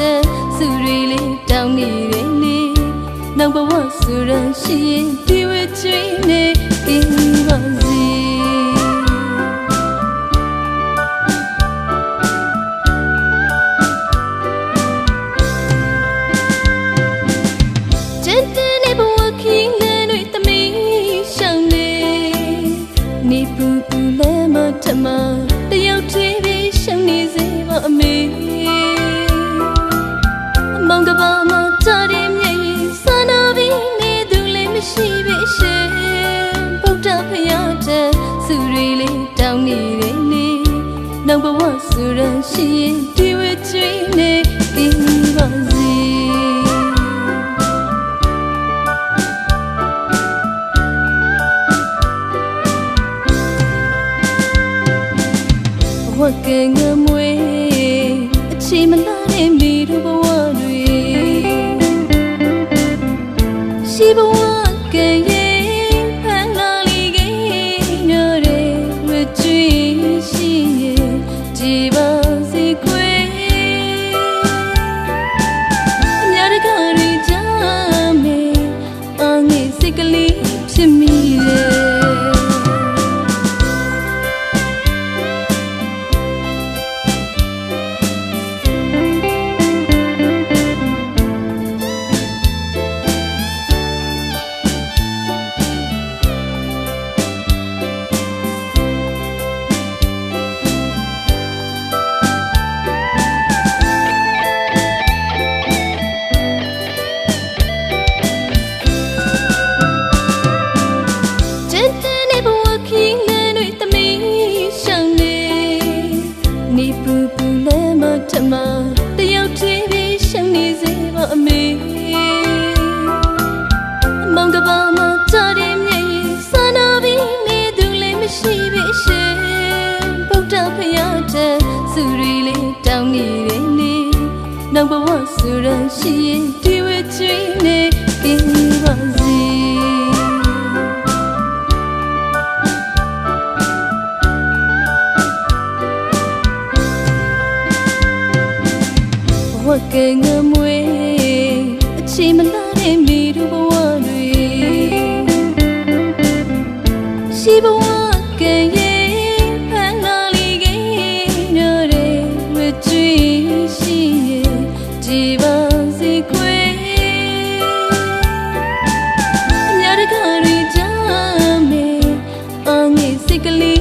ချက်စူရီလေးတောင်းနေတဲ့နေ့နောက်ဘဝဆူရန်ရှိရင်ဒီဝချွေးနေပြီးပါစေ နှုတ်ဘဝဆူရန်ရှိရင်ဒီဝချွေးနေဒီပါစီဘဝကငမွေအချိန်မလာတဲ့မိတို့ဘဝတွေရှိဘဝကရဲ့ တော်ဖျောက်တဲ့စုရီလေးတောင်းနေတယ်နေနောက်ဘဝဆိုရရှိရင်ဒီဝချင်းနေကင်းပါစေဘဝကငမွေ technically